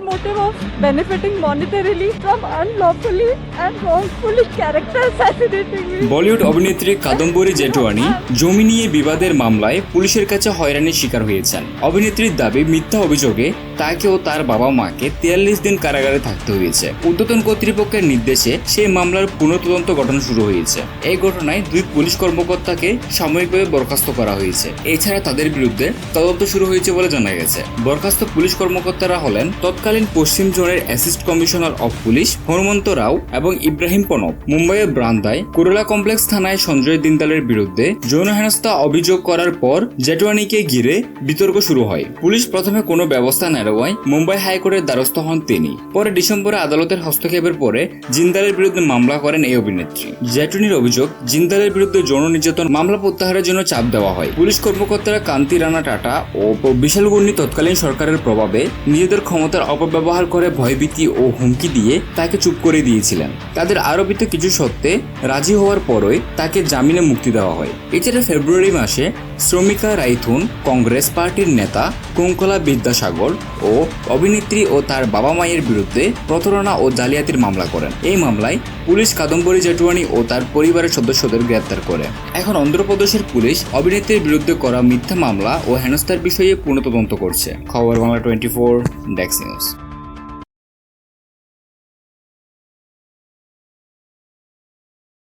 motive of benefiting monetarily from unlawfully and wrongfully character assassinating me. Bollywood অভিনেত্রী কাদম্বরী জেঠুয়ানি জমি নিয়ে বিবাদের মামলায় পুলিশের কাছে হয়রানির শিকার হয়েছেন অভিনেত্রীর দাবি মিথ্যা অভিযোগে তাকে ও তার বাবা মাকে তিয়াল্লিশ দিন কারাগারে থাকতে হয়েছে। উদ্যতন কর্তৃপক্ষের নির্দেশে সেই মামলার পুনঃতদন্ত গঠন শুরু হয়েছে। এই ঘটনায় দুই পুলিশ কর্মকর্তাকে সাময়িকভাবে বরখাস্ত করা হয়েছে। এছাড়া তাদের বিরুদ্ধে তদন্ত শুরু হয়েছে বলে জানা গেছে। বরখাস্ত পুলিশ কর্মকর্তারা হলেন তৎকালীন পশ্চিম জোনের assist commissioner of police Hanumantha Rao এবং ইব্রাহিম প্রণব মুম্বাইয়ের ব্রান্দায় কুরলা কমপ্লেক্স থানায় সঞ্জয় দিনদালের বিরুদ্ধে যৌন হেনস্থা অভিযোগ করার পর জেটওয়ানিকে ঘিরে বিতর্ক শুরু হয়। পুলিশ প্রথমে কোনো ব্যবস্থা নেওয়ায় মুম্বাই হাইকোর্টের দ্বারস্থ হন তিনি। পরে ডিসেম্বরে আদালতের হস্তক্ষেপের পরে জিন্দালের বিরুদ্ধে মামলা করেন এই অভিনেত্রী। জেটুনির অভিযোগ, জিন্দালের বিরুদ্ধে যৌন নির্যাতন, মামলা প্রত্যাহারের জন্য চাপ দেওয়া হয়। পুলিশ কর্মকর্তারা কান্তি রানা টাটা ও বিশাল গুন্নি তৎকালীন সরকারের প্রভাবে নিজেদের ক্ষমতার অপব্যবহার করে ভয়ভীতি ও হুমকি দিয়ে তাকে চুপ করে দিয়েছিলেন। তাদের আরোপিত কিছু সত্ত্বে রাজি হওয়ার পরই তাকে জামিনে মুক্তি দেওয়া হয়। এছাড়া ফেব্রুয়ারি মাসে শ্রমিকা রাইথুন কংগ্রেস পার্টির নেতা কুঙ্কলা বিদ্যাসাগর ও অভিনেত্রী ও তার বাবা মায়ের বিরুদ্ধে প্রতারণা ও জালিয়াতির মামলা করেন। এই মামলায় পুলিশ কাদম্বরী জেটুয়ানি ও তার পরিবারের সদস্যদের গ্রেপ্তার করে। এখন অন্ধ্রপ্রদেশের পুলিশ অভিনেত্রীর বিরুদ্ধে করা মিথ্যা মামলা ও হেনস্থার বিষয়ে পূর্ণ তদন্ত করছে। খবর বাংলা টোয়েন্টি ফোর ডেক্স নিউজ